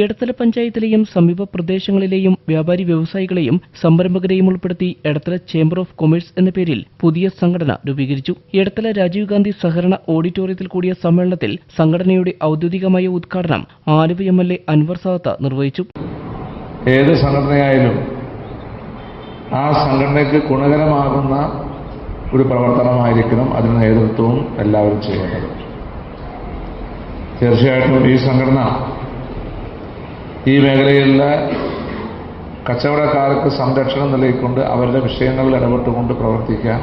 എടത്തല പഞ്ചായത്തിലെയും സമീപ പ്രദേശങ്ങളിലെയും വ്യാപാരി വ്യവസായികളെയും സംരംഭകരെയും ഉൾപ്പെടുത്തി എടത്തല ചേംബർ ഓഫ് കൊമേഴ്സ് എന്ന പേരിൽ പുതിയ സംഘടന രൂപീകരിച്ചു. എടത്തല രാജീവ് ഗാന്ധി സഹകരണ ഓഡിറ്റോറിയത്തിൽ കൂടിയ സമ്മേളനത്തിൽ സംഘടനയുടെ ഔദ്യോഗികമായ ഉദ്ഘാടനം Aluva M L A Anwar Sadath നിർവഹിച്ചു. ഏത് സംഘടനയായാലും ആ സംഘടനയ്ക്ക് ഗുണകരമാകുന്ന ഒരു പ്രവർത്തനമായിരിക്കണം അതിന് നേതൃത്വവും എല്ലാവരും ചെയ്യേണ്ടത് തീർച്ചയായിട്ടും ഈ സംഘടന ഈ മേഖലയിലെ കച്ചവടക്കാർക്ക് സംരക്ഷണം നൽകിക്കൊണ്ട് അവരുടെ വിഷയങ്ങളിൽ ഇടപെട്ടുകൊണ്ട് പ്രവർത്തിക്കാൻ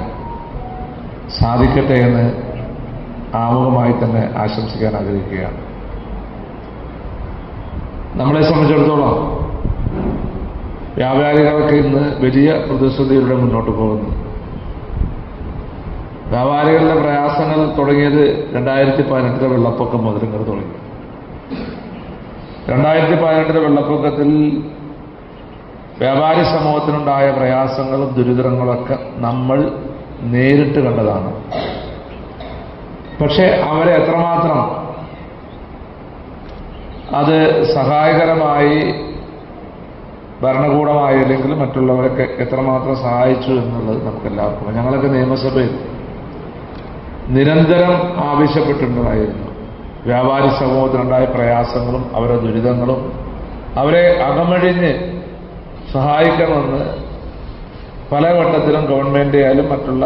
സാധിക്കട്ടെ എന്ന് ആമുഖമായി തന്നെ ആശംസിക്കാൻ ആഗ്രഹിക്കുകയാണ്. നമ്മളെ സംബന്ധിച്ചിടത്തോളം വ്യാപാരികൾക്ക് ഇന്ന് വലിയ പ്രതിസന്ധിയിലൂടെ മുന്നോട്ട് പോകുന്നു. വ്യാപാരികളുടെ പ്രയാസങ്ങൾ തുടങ്ങിയത് രണ്ടായിരത്തി പതിനെട്ടിലെ വെള്ളപ്പൊക്കം മുതൽ ഇങ്ങനെ തുടങ്ങി. രണ്ടായിരത്തി പതിനെട്ടിലെ വെള്ളപ്പൊക്കത്തിൽ വ്യാപാരി സമൂഹത്തിനുണ്ടായ പ്രയാസങ്ങളും ദുരിതങ്ങളൊക്കെ നമ്മൾ നേരിട്ട് കണ്ടതാണ്. പക്ഷെ അവരെ എത്രമാത്രം അത് സഹായകരമായി ഭരണകൂടമായി അല്ലെങ്കിൽ മറ്റുള്ളവരൊക്കെ എത്രമാത്രം സഹായിച്ചു എന്നുള്ളത് നമുക്ക് എല്ലാവർക്കും ഞങ്ങളൊക്കെ നിയമസഭയിൽ നിരന്തരം ആവശ്യപ്പെട്ടിട്ടുണ്ടായിരുന്നു വ്യാപാരി സമൂഹത്തിനുണ്ടായ പ്രയാസങ്ങളും അവരുടെ ദുരിതങ്ങളും അവരെ അകമഴിഞ്ഞ് സഹായിക്കണമെന്ന് പല വട്ടത്തിലും ഗവൺമെന്റ് ആയാലും മറ്റുള്ള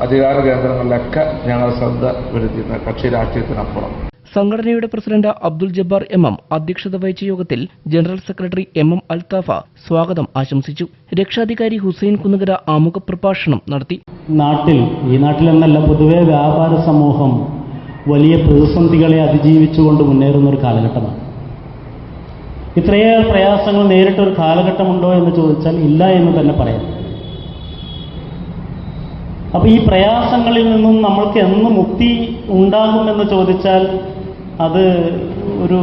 അധികാര കേന്ദ്രങ്ങളിലൊക്കെ ഞങ്ങൾ ശ്രദ്ധ വരുത്തിയിരുന്ന കക്ഷി രാഷ്ട്രീയത്തിനപ്പുറം. സംഘടനയുടെ president Abdul Jabbar M M അധ്യക്ഷത വഹിച്ച യോഗത്തിൽ ജനറൽ സെക്രട്ടറി എം എം അൽത്താഫ സ്വാഗതം ആശംസിച്ചു. രക്ഷാധികാരി ഹുസൈൻ കുന്നുകര ആമുഖ പ്രഭാഷണം നടത്തി. നാട്ടിൽ ഈ നാട്ടിലെന്നല്ല പൊതുവെ വ്യാപാര സമൂഹം വലിയ പ്രതിസന്ധികളെ അതിജീവിച്ചുകൊണ്ട് മുന്നേറുന്ന ഒരു കാലഘട്ടമാണ്. ഇത്രയേറെ പ്രയാസങ്ങൾ നേരിട്ട ഒരു കാലഘട്ടമുണ്ടോ എന്ന് ചോദിച്ചാൽ ഇല്ല എന്ന് തന്നെ പറയാം. അപ്പൊ ഈ പ്രയാസങ്ങളിൽ നിന്നും നമ്മൾക്ക് എന്ന് മുക്തി ഉണ്ടാകുമെന്ന് ചോദിച്ചാൽ അത് ഒരു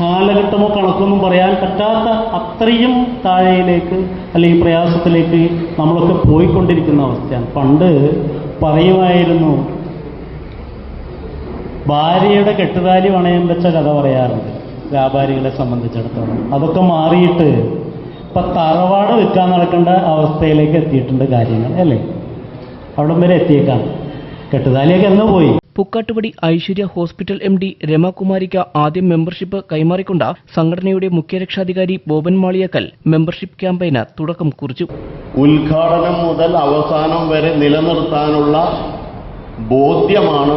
കാലഘട്ടമോ കണക്കൊന്നും പറയാൻ പറ്റാത്ത അത്രയും താഴയിലേക്ക് അല്ലെങ്കിൽ പ്രയാസത്തിലേക്ക് നമ്മളൊക്കെ പോയിക്കൊണ്ടിരിക്കുന്ന അവസ്ഥയാണ്. പണ്ട് പറയുമായിരുന്നു ഭാര്യയുടെ കെട്ടുതാലി വണയം വെച്ച കഥ പറയാറുണ്ട് വ്യാപാരികളെ സംബന്ധിച്ചിടത്തോളം. അതൊക്കെ മാറിയിട്ട് ഇപ്പൊ തറവാട് വിൽക്കാൻ നടക്കേണ്ട അവസ്ഥയിലേക്ക് എത്തിയിട്ടുണ്ട് കാര്യങ്ങൾ അല്ലേ? അവിടം വരെ എത്തിയേക്കാം. കെട്ടുതാലിയൊക്കെ എന്ന് പോയി? Pukkattupady Aishwarya hospital M D രമാകുമാരിക്ക് ആദ്യം മെമ്പർഷിപ്പ് കൈമാറിക്കൊണ്ട സംഘടനയുടെ മുഖ്യ രക്ഷാധികാരി ബോബൻ മാളിയക്കൽ മെമ്പർഷിപ്പ് ക്യാമ്പയിന് തുടക്കം കുറിച്ചു. ഉദ്ഘാടനം മുതൽ അവസാനം വരെ നിലനിർത്താനുള്ള ബോധ്യമാണ്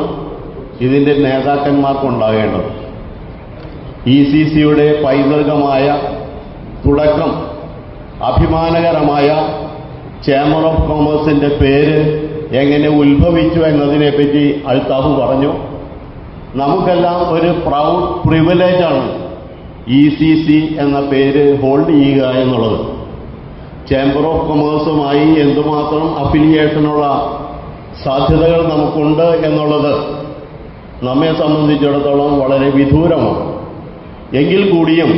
ഇതിന്റെ നേതാക്കന്മാർക്കുണ്ടാകേണ്ടത്. ഇ സി സിയുടെ പൈതൃകമായ തുടക്കം അഭിമാനകരമായ ചേംബർ ഓഫ് കോമേഴ്സിന്റെ പേര് എങ്ങനെ ഉത്ഭവിച്ചു എന്നതിനെപ്പറ്റി അൽത്താഫ് പറഞ്ഞു. നമുക്കെല്ലാം ഒരു പ്രൗഡ് പ്രിവിലേജാണ് ഇ സി സി എന്ന പേര് ഹോൾഡ് ചെയ്യുക എന്നുള്ളത്. ചേംബർ ഓഫ് കൊമേഴ്സുമായി എന്തുമാത്രം അഫിലിയേഷനുള്ള സാധ്യതകൾ നമുക്കുണ്ട് എന്നുള്ളത് നമ്മെ സംബന്ധിച്ചിടത്തോളം വളരെ വിദൂരമാണ്. എങ്കിൽ കൂടിയും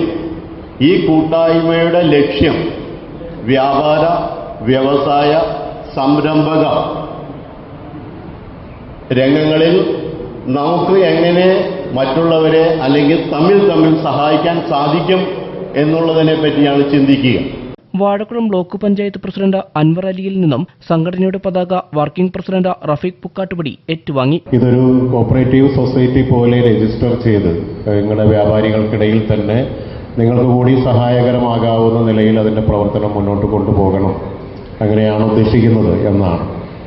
ഈ കൂട്ടായ്മയുടെ ലക്ഷ്യം വ്യാപാര വ്യവസായ സംരംഭക രംഗങ്ങളിൽ നമുക്ക് എങ്ങനെ മറ്റുള്ളവരെ അല്ലെങ്കിൽ തമ്മിൽ തമ്മിൽ സഹായിക്കാൻ സാധിക്കും എന്നുള്ളതിനെ പറ്റിയാണ് ചിന്തിക്കുക. വാഴക്കുളം ബ്ലോക്ക് പഞ്ചായത്ത് പ്രസിഡന്റ് അൻവർ അലിയിൽ നിന്നും സംഘടനയുടെ പതാക വർക്കിംഗ് പ്രസിഡന്റ് റഫീഖ് പുക്കാട്ടുപടി ഏറ്റുവാങ്ങി. ഇതൊരു കോപ്പറേറ്റീവ് സൊസൈറ്റി പോലെ രജിസ്റ്റർ ചെയ്ത് നിങ്ങളുടെ വ്യാപാരികൾക്കിടയിൽ തന്നെ നിങ്ങൾക്ക് കൂടി സഹായകരമാകാവുന്ന നിലയിൽ അതിന്റെ പ്രവർത്തനം മുന്നോട്ട് കൊണ്ടുപോകണം. അങ്ങനെയാണ് ഉദ്ദേശിക്കുന്നത് എന്നാണ്.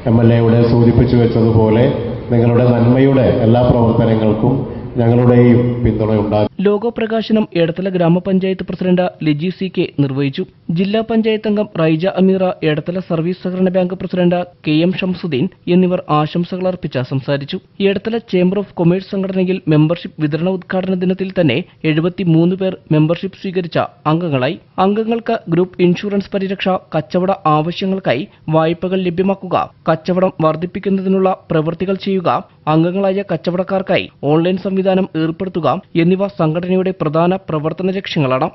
എം എൽ എയുടെ സൂചിപ്പിച്ചു വെച്ചതുപോലെ നിങ്ങളുടെ നന്മയുടെ എല്ലാ പ്രവർത്തനങ്ങൾക്കും ഞങ്ങളുടെയും പിന്തുണ ഉണ്ടാകും. ലോഗോ പ്രകാശനം എടത്തല ഗ്രാമപഞ്ചായത്ത് പ്രസിഡന്റ് ലിജി സി കെ നിർവഹിച്ചു. ജില്ലാ പഞ്ചായത്ത് അംഗം റൈജ അമീറ എടത്തല സർവീസ് സഹകരണ bank president K M Shamsuddin എന്നിവർ ആശംസകൾ അർപ്പിച്ച് സംസാരിച്ചു. എടത്തല ചേംബർ ഓഫ് കൊമേഴ്സ് സംഘടനയിൽ മെമ്പർഷിപ്പ് വിതരണ ഉദ്ഘാടന ദിനത്തിൽ തന്നെ എഴുപത്തിമൂന്ന് പേർ മെമ്പർഷിപ്പ് സ്വീകരിച്ച അംഗങ്ങളായി. അംഗങ്ങൾക്ക് ഗ്രൂപ്പ് ഇൻഷുറൻസ് പരിരക്ഷ കച്ചവട ആവശ്യങ്ങൾക്കായി വായ്പകൾ ലഭ്യമാക്കുക കച്ചവടം വർദ്ധിപ്പിക്കുന്നതിനുള്ള പ്രവൃത്തികൾ ചെയ്യുക അംഗങ്ങളായ കച്ചവടക്കാർക്കായി ഓൺലൈൻ സംവിധാനം ഏർപ്പെടുത്തുക എന്നിവ സംഘടനയുടെ പ്രധാന പ്രവർത്തന ലക്ഷ്യങ്ങളാണ്.